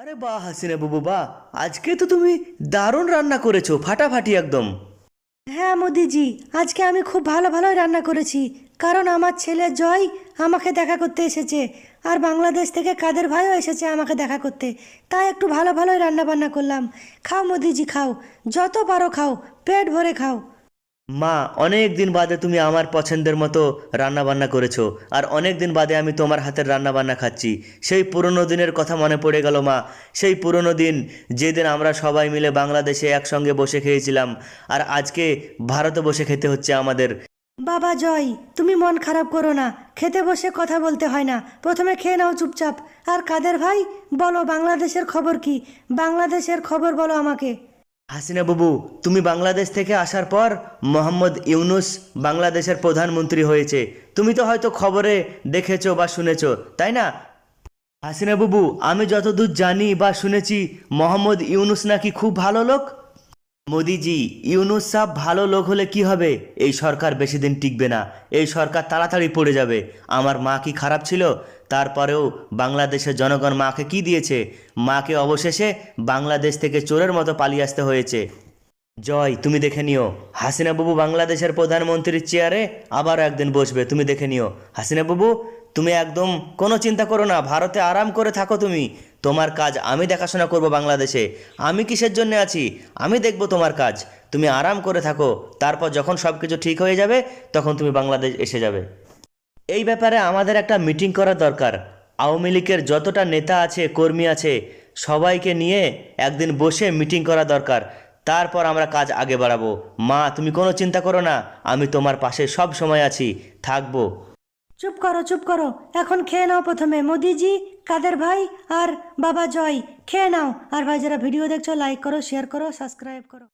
আরে বাহ হাসিনা বাবু বাহ আজকে তো তুমি দারুণ রান্না করেছ, ফাটাফাটি একদম। হ্যাঁ মোদিজি, আজকে আমি খুব ভালো ভালোই রান্না করেছি, কারণ আমার ছেলে জয় আমাকে দেখা করতে এসেছে, আর বাংলাদেশ থেকে কাদের ভাইও এসেছে আমাকে দেখা করতে, তাই একটু ভালো ভালোই রান্না বান্না করলাম। খাও মোদিজি, খাও, যত পারো খাও, পেট ভরে খাও। মা, অনেক দিন বাদে তুমি আমার পছন্দের মতো রান্না বান্না করেছ, আর অনেক দিন বাদে আমি তোমার হাতের রান্না বান্না খাচ্ছি। সেই পুরনো দিনের কথা মনে পড়ে গেল মা। সেই পুরনো দিন যেদিন আমরা সবাই মিলে বাংলাদেশে একসঙ্গে বসে খেয়েছিলাম, আর আজকে ভারতে বসে খেতে হচ্ছে আমাদের। বাবা জয়, তুমি মন খারাপ করো না। খেতে বসে কথা বলতে হয় না। প্রথমে খেয়ে নাও চুপচাপ। আর কাদের ভাই? বলো, বাংলাদেশের খবর কি? বাংলাদেশের খবর বলো আমাকে। হাসিনা বাবু, তুমি বাংলাদেশ থেকে আসার পর মোহাম্মদ ইউনুস বাংলাদেশের প্রধানমন্ত্রী হয়েছে। তুমি তো হয়তো খবরে দেখেছ বা শুনেছ, তাই না? হাসিনা বাবু, আমি যতদূর জানি বা শুনেছি, মোহাম্মদ ইউনুস নাকি খুব ভালো লোক। মোদিজি, ইউনুস সাহ ভালো লোক হলে কি হবে? এই সরকার বেশি দিন টিকবে না। এই সরকার তাড়াতাড়ি পড়ে যাবে। আমার মা কি খারাপ ছিল? তারপরেও বাংলাদেশের জনগণ মাকে কি দিয়েছে? মাকে অবশেষে বাংলাদেশ থেকে চোরের মতো পালিয়ে আসতে হয়েছে। জয়, তুমি দেখে নিও। হাসিনা বাবু বাংলাদেশের প্রধানমন্ত্রীর চেয়ারে আবারও একদিন বসবে। তুমি দেখে নিও। হাসিনা বাবু তুমি একদম কোনো চিন্তা করো না, ভারতে আরাম করে থাকো তুমি। তোমার কাজ আমি দেখাশোনা করব বাংলাদেশে। আমি কিসের জন্য আছি? আমি দেখব তোমার কাজ। তুমি আরাম করে থাকো, তারপর যখন সব কিছু ঠিক হয়ে যাবে, তখন তুমি বাংলাদেশ এসে যাবে। এই ব্যাপারে আমাদের একটা মিটিং করা দরকার। আওয়ামী লীগের যতটা নেতা আছে, কর্মী আছে, সবাইকে নিয়ে একদিন বসে মিটিং করা দরকার। তারপর আমরা কাজ আগে বাড়াবো। মা, তুমি কোনো চিন্তা করো না, আমি তোমার পাশে সব সময় আছি, থাকব। চুপ করো চুপ করো। এখন খেয়ে নাও প্রথমে। মোদিজি, কাদের ভাই আর বাবা জয়, খেয়ে নাও। আর ভাই, যারা ভিডিও দেখছ লাইক করো শেয়ার করো সাবস্ক্রাইব করো।